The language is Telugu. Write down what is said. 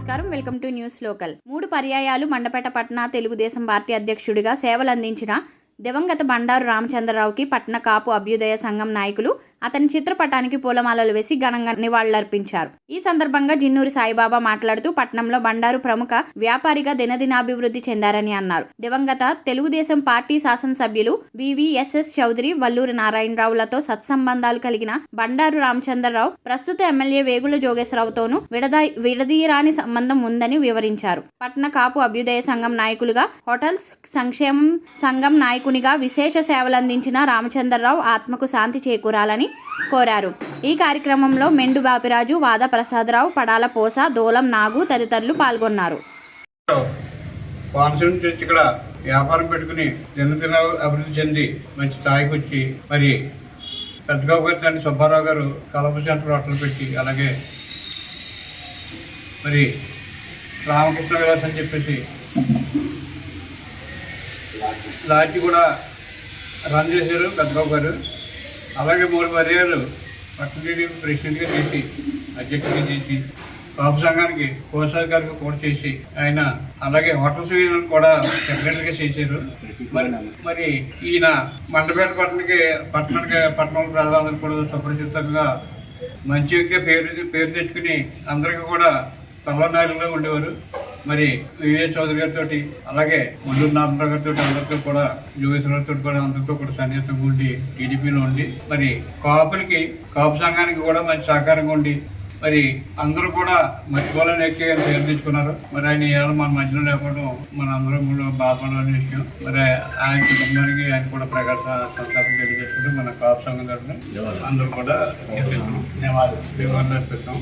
నమస్కారం. Welcome to News Local. మూడు పర్యాయాలు మండపేట పట్టణ తెలుగుదేశం పార్టీ అధ్యక్షుడిగా సేవలందించిన దివంగత బండారు రామచంద్రరావుకి పట్టణ కాపు అభ్యుదయ సంఘం నాయకులు అతని చిత్రపటానికి పూలమాలలు వేసి ఘనంగా నివాళులర్పించారు. ఈ సందర్భంగా జిన్నూరి సాయిబాబా మాట్లాడుతూ పట్నంలో బండారు ప్రముఖ వ్యాపారిగా దినదినాభివృద్ధి చెందారని అన్నారు. దివంగత తెలుగుదేశం పార్టీ శాసనసభ్యులు వివిఎస్ఎస్ చౌదరి వల్లూరి నారాయణరావులతో సత్సంబంధాలు కలిగిన బండారు రామచంద్రరావు ప్రస్తుత ఎమ్మెల్యే వేగుల జోగేశ్వరరావుతోనూ విడదా విడదీయరాని సంబంధం ఉందని వివరించారు. పట్న కాపు అభ్యుదయ సంఘం నాయకులుగా హోటల్స్ సంక్షేమం సంఘం నాయకునిగా విశేష సేవలందించిన రామచంద్రరావు ఆత్మకు శాంతి చేకూరాలని కోరారు. ఈ కార్యక్రమంలో మెండు బాపిరాజు వాద ప్రసాదరావు పడాల పోస దోలం నాగు తదితరులు పాల్గొన్నారు. కోనసీమ నుంచి ఇక్కడ వ్యాపారం పెట్టుకుని దినదిన అభివృద్ధి చెంది మంచి స్థాయికి వచ్చి మరి పెద్దబాబు గారి తండ్రి సుబ్బారావు గారు కలప సెంటర్ హోటల్ పెట్టి అలాగే మరి రామకృష్ణ విలాస్ అని చెప్పేసి లాడ్జి కూడా రన్ చేశారు పెద్దబాబు గారు. అలాగే మూడు పర్యాలు పట్టణ ప్రెసిడెంట్గా చేసి అధ్యక్షుడిగా చేసి కాపు సంఘానికి కోశాధికారిగా కూడా చేసి ఆయన అలాగే హోటల్ సూచనలు కూడా సెక్రటరీగా చేశారు. మరి మరి ఈయన మండపేట పట్టణకి పట్టణానికి పట్టణంలో ప్రజలందరూ కూడా సుపరిచితంగా మంచిగా పేరు పేరు తెచ్చుకుని అందరికీ కూడా తలనాయులుగా ఉండేవారు. మరి వివే చౌదరి గారితో అలాగే ముందు నారాయణరావు గారితో అందరితో కూడా యోగేశ్వరరావుతో కూడా అందరితో కూడా సన్నిహితంగా ఉండి టీడీపీలో ఉండి మరి కాపులకి కాపు సంఘానికి కూడా మంచి సహకారంగా ఉండి మరి అందరూ కూడా మర్చిపోలేని ఎక్కి అని పేరు తెచ్చుకున్నారు మరి ఆయన ఇవాళ మన మధ్యలో లేకపోవడం మన అందరం కూడా బాధపడాలని విషయం. మరి ఆయన కుటుంబానికి ఆయన కూడా ప్రకాశ సంతాపం తెలియజేసుకుంటూ మన కాపు సంఘం తరఫున అందరూ కూడా ధన్యవాదాలు. అర్పిస్తాం.